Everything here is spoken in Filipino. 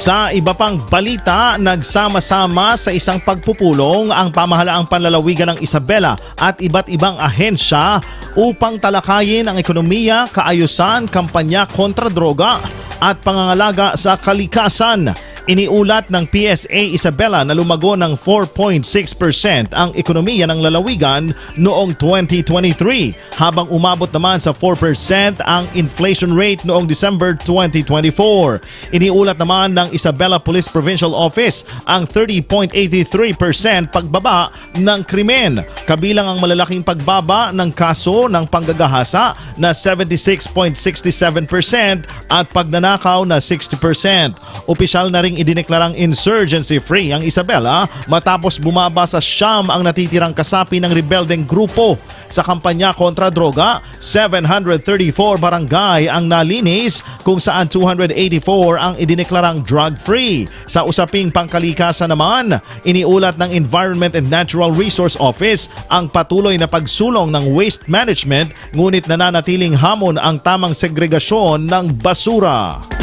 Sa iba pang balita, nagsama-sama sa isang pagpupulong ang pamahalaang panlalawigan ng Isabela at iba't ibang ahensya upang talakayin ang ekonomiya, kaayusan, kampanya kontra droga at pangangalaga sa kalikasan. Iniulat ng PSA Isabela na lumago ng 4.6% ang ekonomiya ng lalawigan noong 2023 habang umabot naman sa 4% ang inflation rate noong December 2024. Iniulat naman ng Isabela Police Provincial Office ang 30.83% pagbaba ng krimen kabilang ang malalaking pagbaba ng kaso ng panggagahasa na 76.67% at pagnanakaw na 60%. Opisyal na ring idineklarang insurgency-free ang Isabela matapos bumaba sa siyam ang natitirang kasapi ng rebeldeng grupo. Sa kampanya kontra droga, 734 barangay ang nalinis kung saan 284 ang idineklarang drug-free. Sa usaping pangkalikasan naman, iniulat ng Environment and Natural Resource Office ang patuloy na pagsulong ng waste management ngunit nananatiling hamon ang tamang segregasyon ng basura.